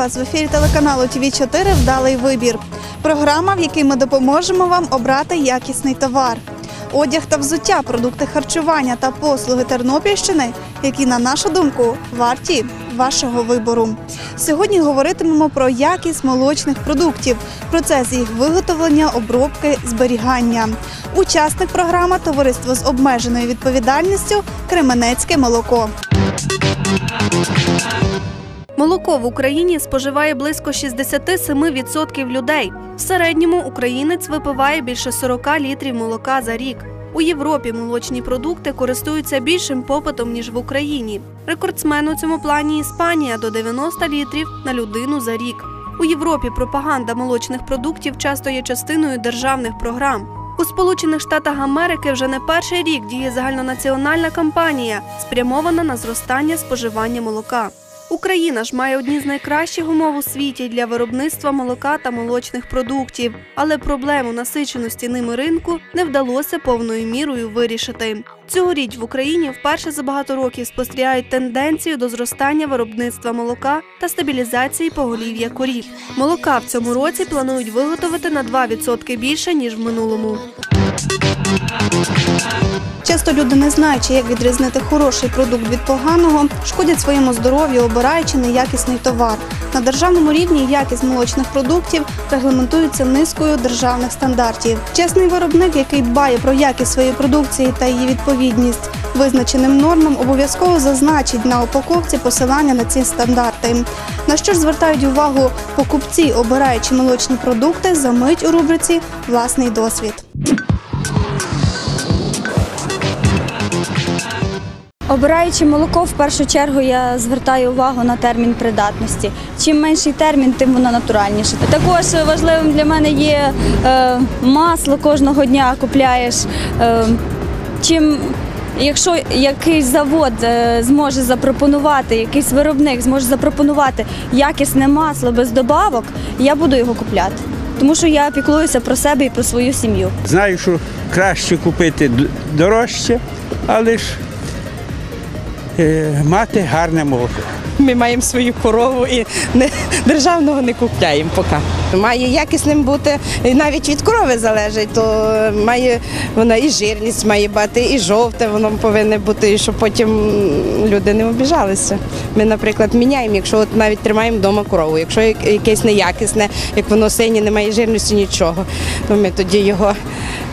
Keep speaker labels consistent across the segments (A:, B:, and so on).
A: Вас в ефірі телеканалу ТВ 4 Вдалий вибір. Програма, в якій ми допоможемо вам обрати якісний товар. Одяг та взуття, продукти харчування та послуги Тернопільщини, які, на нашу думку, варті вашого вибору. Сьогодні говоритимемо про якість молочних продуктів, процес їх виготовлення, обробки, зберігання. Учасник програми Товариство з обмеженою відповідальністю Кременецьке молоко. Молоко в Україні споживає близько 67% людей. В середньому українець випиває більше 40 літрів молока за рік. У Європі молочні продукти користуються більшим попитом ніж в Україні. Рекордсмен у цьому плані Іспанія до 90 літрів на людину за рік. У Європі пропаганда молочних продуктів часто є частиною державних програм. У Сполучених Штатах Америки вже не перший рік діє загальнонаціональна кампанія, спрямована на зростання споживання молока. Україна ж має одні з найкращих умов у світі для виробництва молока та молочних продуктів, але проблему насиченості ними ринку не вдалося повною мірою вирішити. Цьогоріч в Україні вперше за багато років спостерігають тенденцію до зростання виробництва молока та стабілізації поголів'я корів. Молока в цьому році планують виготовити на 2% більше ніж в минулому. Часто люди не знаючи, як відрізнити хороший продукт від поганого, шкодять своєму здоров'ю, обираючи неякісний товар. На державному рівні якість молочних продуктів регламентується низкою державних стандартів. Чесний виробник, який дбає про якість своєї продукції та її відповідність визначеним нормам, обов'язково зазначить на упаковці посилання на ці стандарти. На що ж звертають увагу покупці, обираючи молочні продукти, за мить у рубриці Власний досвід.
B: Обираючи молоко, в першу чергу я звертаю увагу на термін придатності. Чим менший термін, тим воно натуральніше. Також важливим для мене є е, масло кожного дня купляєш. Е, чим Якщо якийсь завод е, зможе запропонувати, якийсь виробник зможе запропонувати якісне масло без добавок, я буду його купляти. Тому що я піклуюся про себе і про свою сім'ю.
C: Знаю, що краще купити дорожче, але ж мати гарне молоко.
D: Ми маємо свою корову і не, державного не купляємо поки. Має якісним бути, і навіть від корови залежить, то має вона і жирність має бути, і жовте воно повинне бути, і щоб потім люди не обіжалися. Ми, наприклад, міняємо, якщо от навіть тримаємо вдома корову, якщо якесь неякісне, як воно синє, немає жирності, нічого, то ми тоді його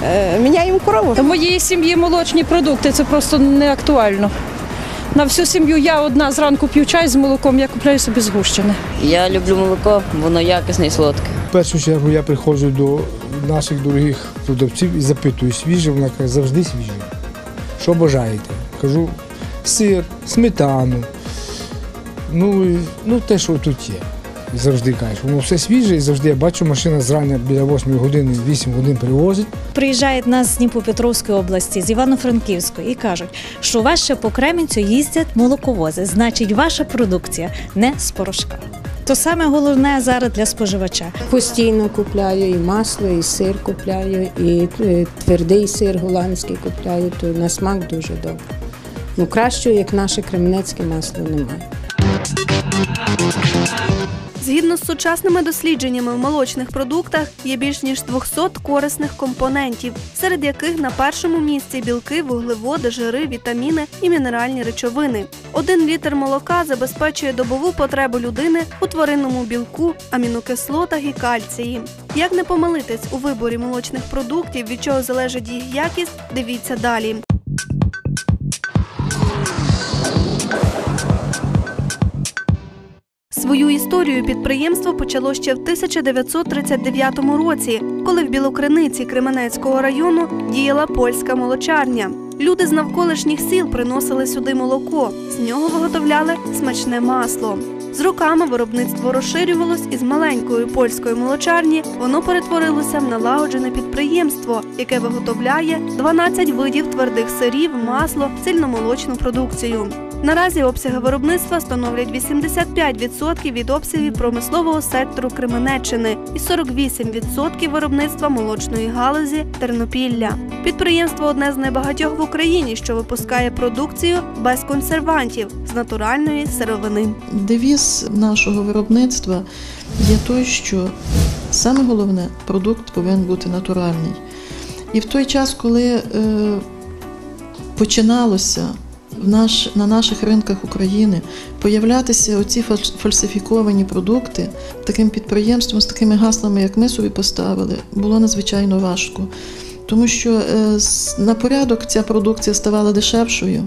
D: е, міняємо корову.
E: У моєї сім'ї молочні продукти це просто не актуально. На всю сім'ю я одна зранку п'ю чай з молоком, я купляю собі згущене.
F: Я люблю молоко, воно якісне і солодке.
G: В першу чергу я приходжу до наших дорогих продавців і запитую, свіже, вона каже, завжди свіже. Що бажаєте? Кажу, сир, сметану. Ну, ну те, що тут є. Завжди кажеш, воно все свіже, і завжди я бачу, машина зрання біля 8 години, 8 годин привозить.
H: приїжджають нас з Дніпропетровської області, з Івано-Франківської і кажуть, що у вас ще по Кремінцю їздять молоковози, значить, ваша продукція не з порошка. То саме головне зараз для споживача.
I: Постійно купляю і масло, і сир купляю, і е, твердий сир голландський купляю, то на смак дуже добре. Ну, кращого, як наше кременецьке масло, немає.
A: Згідно з сучасними дослідженнями в молочних продуктах є більш ніж 200 корисних компонентів, серед яких на першому місці білки, вуглеводи, жири, вітаміни і мінеральні речовини. Один літр молока забезпечує добову потребу людини у тваринному білку, амінокислотах і кальції. Як не помилитись у виборі молочних продуктів, від чого залежить їх якість, дивіться далі. Свою історію підприємство почало ще в 1939 році, коли в Білокриниці Кременецького району діяла польська молочарня. Люди з навколишніх сіл приносили сюди молоко, з нього виготовляли смачне масло. З роками виробництво розширювалось і з маленької польської молочарні воно перетворилося в налагоджене підприємство, яке виготовляє 12 видів твердих сирів, масло, цільномолочну продукцію. Наразі обсяги виробництва становлять 85% від обсягів промислового сектору Кременеччини і 48% виробництва молочної галузі Тернопілля. Підприємство одне з небагатьох в Україні, що випускає продукцію без консервантів з натуральної сировини.
J: Девіз нашого виробництва є той, що саме головне продукт повинен бути натуральний. І в той час, коли е, починалося наш, на наших ринках України появлятися оці фальсифіковані продукти, таким підприємством з такими гаслами, як ми собі поставили, було надзвичайно важко. Тому що е, на порядок ця продукція ставала дешевшою,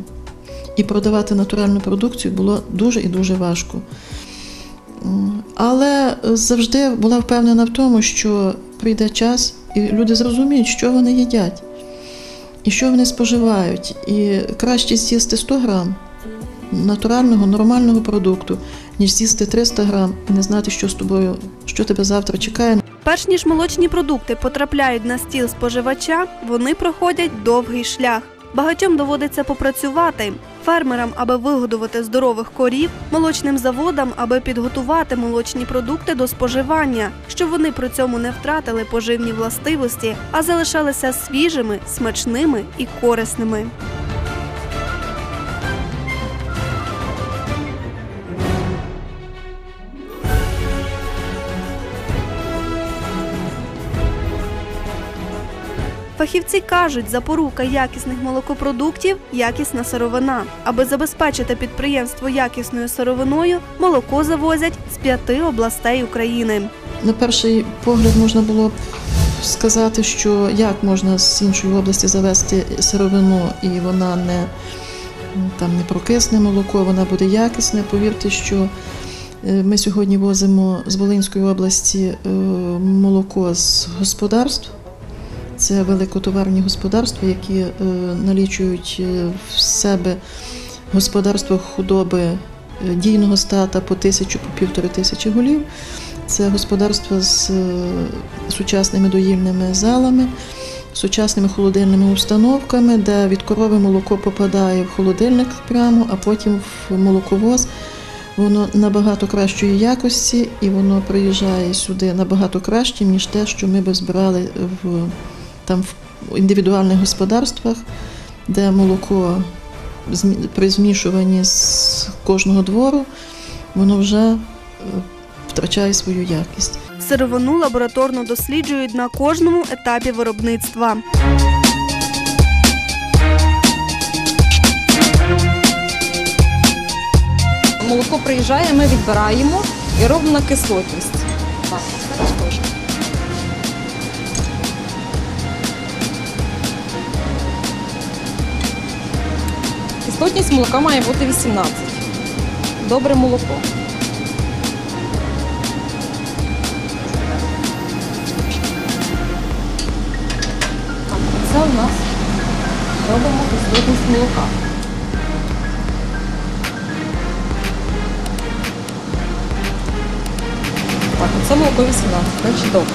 J: і продавати натуральну продукцію було дуже і дуже важко. Але завжди була впевнена в тому, що прийде час, і люди зрозуміють, що вони їдять і що вони споживають. І краще з'їсти 100 грам натурального, нормального продукту, ніж з'їсти 300 грам і не знати, що з тобою, що тебе завтра чекає.
A: Перш ніж молочні продукти потрапляють на стіл споживача, вони проходять довгий шлях. Багатьом доводиться попрацювати фермерам, аби вигодувати здорових корів, молочним заводам, аби підготувати молочні продукти до споживання, щоб вони при цьому не втратили поживні властивості, а залишалися свіжими, смачними і корисними. Фахівці кажуть, запорука якісних молокопродуктів якісна сировина. Аби забезпечити підприємство якісною сировиною, молоко завозять з п'яти областей України.
J: На перший погляд можна було б сказати, що як можна з іншої області завести сировину, і вона не там не прокисне молоко, вона буде якісне. Повірте, що е, ми сьогодні возимо з Волинської області е, молоко з господарств. Це великотоварні господарства, які е, налічують е, в себе господарство худоби е, дійного стата по тисячу, по півтори тисячі голів. Це господарство з сучасними доїльними залами, сучасними холодильними установками, де від корови молоко попадає в холодильник прямо, а потім в молоковоз. Воно набагато кращої якості і воно приїжджає сюди набагато краще, ніж те, що ми би збирали в, там, в індивідуальних господарствах, де молоко при змішуванні з кожного двору, воно вже е, втрачає свою якість.
A: Сировину лабораторно досліджують на кожному етапі виробництва.
E: Молоко приїжджає, ми відбираємо і робимо на кислотність. Кислотність молока має бути 18. Добре молоко. Це у нас робимо кислотність молока. Так, це молоко 18, значить добре.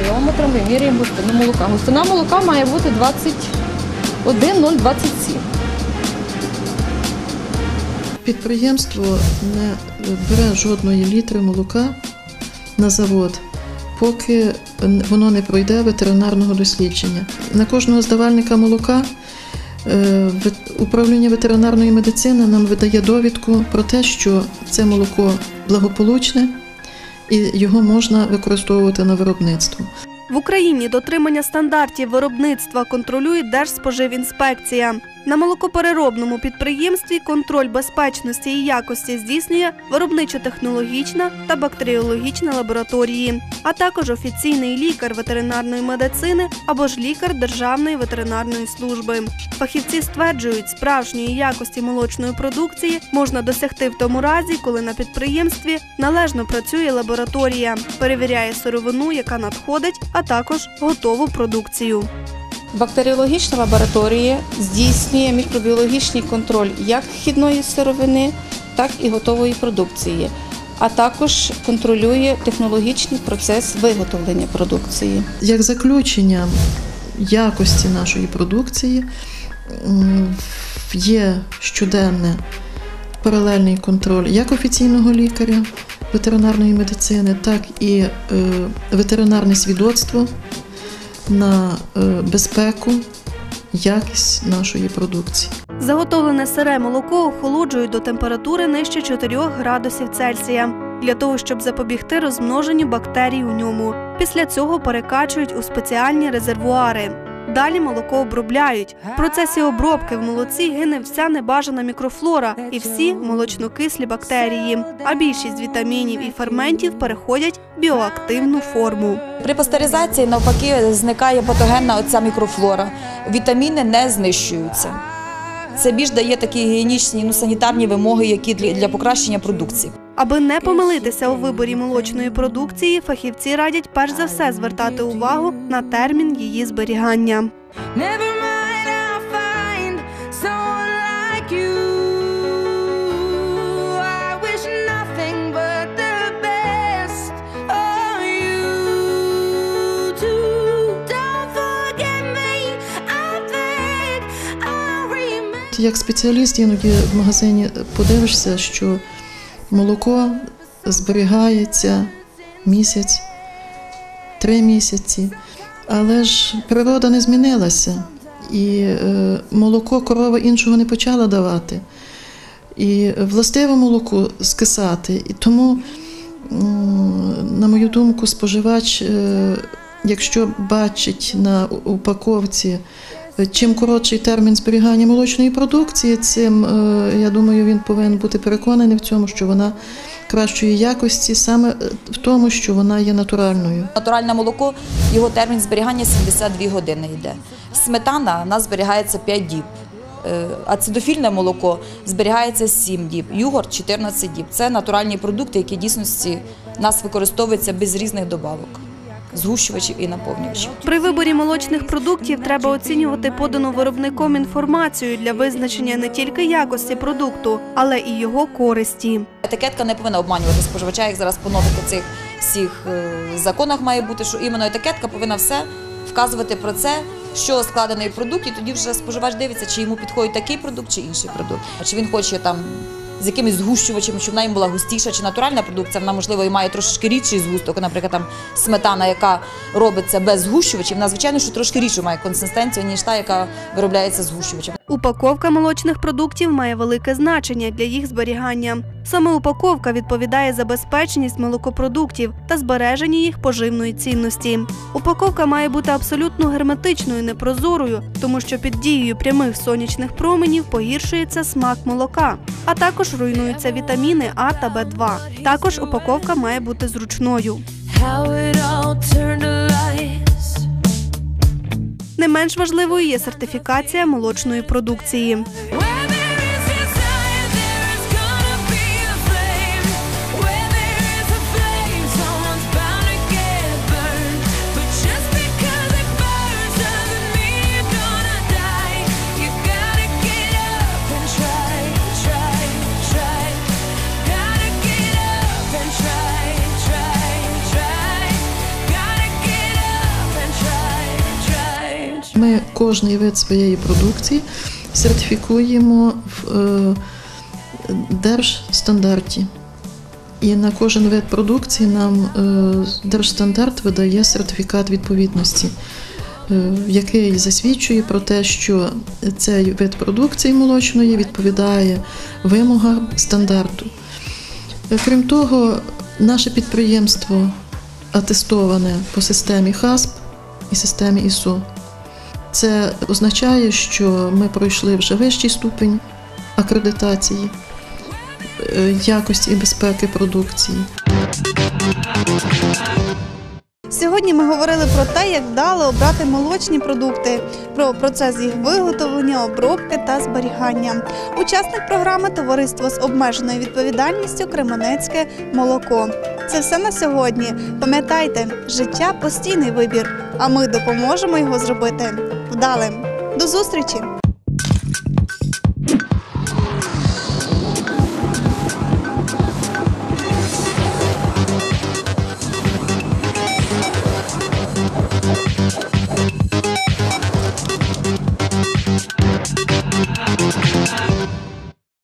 E: Аріометром вимірюємо густину молока. Густина молока має бути 21,027.
J: Підприємство не бере жодної літри молока на завод, поки воно не пройде ветеринарного дослідження. На кожного здавальника молока е, управління ветеринарної медицини нам видає довідку про те, що це молоко благополучне і його можна використовувати на виробництво.
A: В Україні дотримання стандартів виробництва контролює Держспоживінспекція. На молокопереробному підприємстві контроль безпечності і якості здійснює виробничо-технологічна та бактеріологічна лабораторії, а також офіційний лікар ветеринарної медицини або ж лікар Державної ветеринарної служби. Фахівці стверджують, справжньої якості молочної продукції можна досягти в тому разі, коли на підприємстві належно працює лабораторія, перевіряє сировину, яка надходить, а також готову продукцію.
K: Бактеріологічна лабораторія здійснює мікробіологічний контроль як вхідної сировини, так і готової продукції, а також контролює технологічний процес виготовлення продукції.
J: Як заключення якості нашої продукції є щоденне паралельний контроль як офіційного лікаря ветеринарної медицини, так і е, ветеринарне свідоцтво на е, безпеку, якість нашої продукції.
A: Заготовлене сире молоко охолоджують до температури нижче 4 градусів Цельсія для того, щоб запобігти розмноженню бактерій у ньому. Після цього перекачують у спеціальні резервуари. Далі молоко обробляють. В процесі обробки в молоці гине вся небажана мікрофлора і всі молочнокислі бактерії. А більшість вітамінів і ферментів переходять в біоактивну форму.
L: При пастеризації навпаки зникає патогенна оця мікрофлора. Вітаміни не знищуються. Це більш дає такі гігієнічні ну, санітарні вимоги, які для, для покращення продукції.
A: Аби не помилитися у виборі молочної продукції, фахівці радять перш за все звертати увагу на термін її зберігання.
J: Як спеціаліст іноді в магазині подивишся, що молоко зберігається місяць, три місяці, але ж природа не змінилася, і е, молоко корова іншого не почала давати. І властиво молоко скисати. І тому, на мою думку, споживач, е, якщо бачить на упаковці Чим коротший термін зберігання молочної продукції, цим е, я думаю, він повинен бути переконаний в цьому, що вона кращої якості, саме е, в тому, що вона є натуральною.
L: Натуральне молоко, його термін зберігання 72 години йде. Сметана у нас зберігається 5 діб. Е, Ацидофільне молоко зберігається 7 діб, югорт 14 діб. Це натуральні продукти, які дійсності нас використовуються без різних добавок, згущувачів і наповнювачів.
A: При виборі молочних продуктів треба оцінювати подану виробником інформацію для визначення не тільки якості продукту, але і його користі.
L: Етикетка не повинна обманювати споживача, як зараз по нових цих всіх е, законах має бути, що іменно етикетка повинна все вказувати про це, що складений продукт, і тоді вже споживач дивиться, чи йому підходить такий продукт чи інший продукт. Чи він хоче там з якимись згущувачем, щоб вона їм була густіша, чи натуральна продукція, вона можливо і має трошки рідший згусток. Наприклад, там сметана, яка робиться без згущувачів, вона звичайно, що трошки рідшу має консистенцію, ніж та, яка виробляється згущувачем.
A: Упаковка молочних продуктів має велике значення для їх зберігання. Саме упаковка відповідає за безпечність молокопродуктів та збереження їх поживної цінності. Упаковка має бути абсолютно герметичною, непрозорою, тому що під дією прямих сонячних променів погіршується смак молока, а також руйнуються вітаміни А та Б2. Також упаковка має бути зручною. Не менш важливою є сертифікація молочної продукції.
J: Ми кожний вид своєї продукції сертифікуємо в е, держстандарті. І на кожен вид продукції нам е, держстандарт видає сертифікат відповідності, е, який засвідчує про те, що цей вид продукції молочної відповідає вимогам стандарту. Крім того, наше підприємство атестоване по системі ХАСП і системі ІСО. Це означає, що ми пройшли вже вищий ступень акредитації е, якості і безпеки продукції.
A: Сьогодні ми говорили про те, як вдало обрати молочні продукти, про процес їх виготовлення, обробки та зберігання. Учасник програми Товариство з обмеженою відповідальністю Кременецьке молоко. Це все на сьогодні. Пам'ятайте, життя постійний вибір, а ми допоможемо його зробити вдалим. До зустрічі!